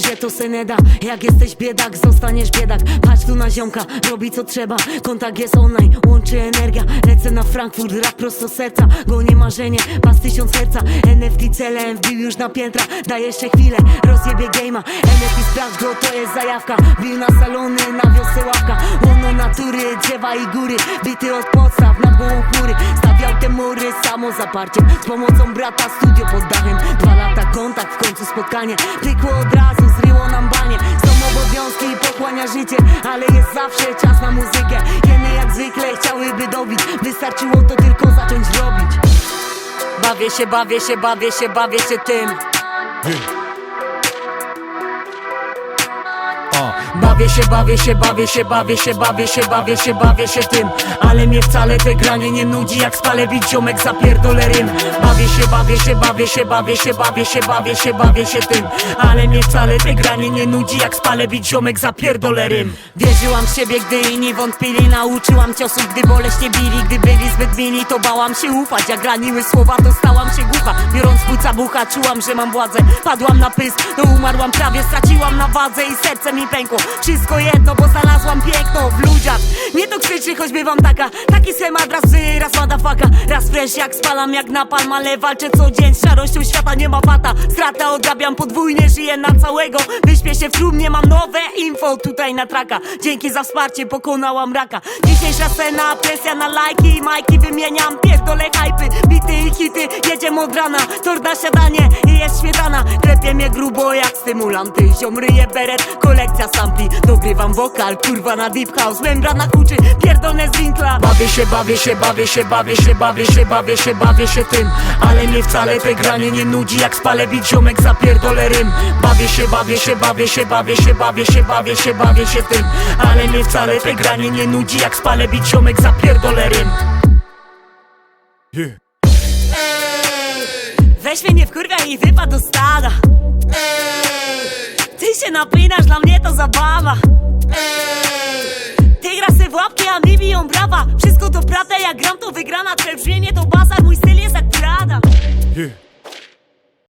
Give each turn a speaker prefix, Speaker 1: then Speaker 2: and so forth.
Speaker 1: się to se nie da. Jak jesteś biedak, zostaniesz biedak. Patrz tu na ziomka, robi co trzeba. Kontakt jest online, łączy energia. Lecę na Frankfurt, rap prosto serca. Gonię marzenie, pas tysiąc serca NFT celem, wbił już na piętra. Daj jeszcze chwilę, rozjebie game'a. NFT sprawdź go, to jest zajawka. Bił na salony, na wiosce ławka. Łono natury, drzewa i góry. Bity od podstaw, nad głową chmury. Stawiał te mury, samo zaparciem Z pomocą brata, studio pod dachem. Dwa lata spotkanie. Pykło od razu, zryło nam banie. Są obowiązki i pochłania życie Ale jest zawsze czas na muzykę. Jeny jak zwykle chciałyby dobić. Wystarczyło to tylko zacząć robić. Bawię się, bawię się, bawię się, bawię się tym Bawię się, bawię się, bawię się, bawię się, bawię się, bawię się, bawię się tym Ale mnie wcale te granie nie nudzi Jak spalę bić ziomek zapierdolę rym Bawię się, bawię się, bawię się, bawię się, bawię się, bawię się, bawię się tym Ale mnie wcale te granie nie nudzi Jak spalę bić ziomek zapierdolę Wierzyłam w siebie, gdy inni wątpili Nauczyłam ciosów, gdy boleśnie bili Gdy byli zbyt mili, to bałam się ufać Jak raniły słowa, to stałam się głucha Biorąc płuca bucha, czułam, że mam władzę. Padłam na pysk, to umarłam prawie. Straciłam na wadze i serce mi pękło. Wszystko jedno, bo znalazłam piękno w ludziach. Nie to krzyczy, choć bywam taka. Taki schemat, raz wy, raz Raz fresh, jak spalam, jak napalm Ale walczę co dzień z szarością świata Nie ma wata, strata odrabiam podwójnie Żyję na całego, wyśpię się w trumnie Mam nowe info tutaj na traka. Dzięki za wsparcie pokonałam raka. Dzisiejsza scena, presja na lajki Majki wymieniam, pierdolę hypy. Bity i hity, jedziemy od rana Tor na siadanie i jest śmietana Klepie mnie grubo jak stymulanty Ziom ryje beret, kolekcja sampli Dogrywam wokal, kurwa na deep house Membrana huczy, pierdolę z winkla Bawię się, bawię się, bawię się, bawię się, bawię się, bawię się, bawię się tym Ale mnie wcale te granie nie nudzi Jak spalę bić ziomek, zapierdolę rym Bawię się, bawię się, bawię się, bawię się, bawię się, bawię się, bawię się tym Ale mnie wcale te granie nie nudzi Jak spalę bić ziomek, zapierdolę rym
Speaker 2: Yeah.
Speaker 1: Weź mnie nie wkurwia i wypad do stada. Ty się napinasz, dla mnie to zabawa. Ty grasz w łapki, a mi biją brawa. Wszystko to prawda, jak gram to wygrana Twe brzmienie to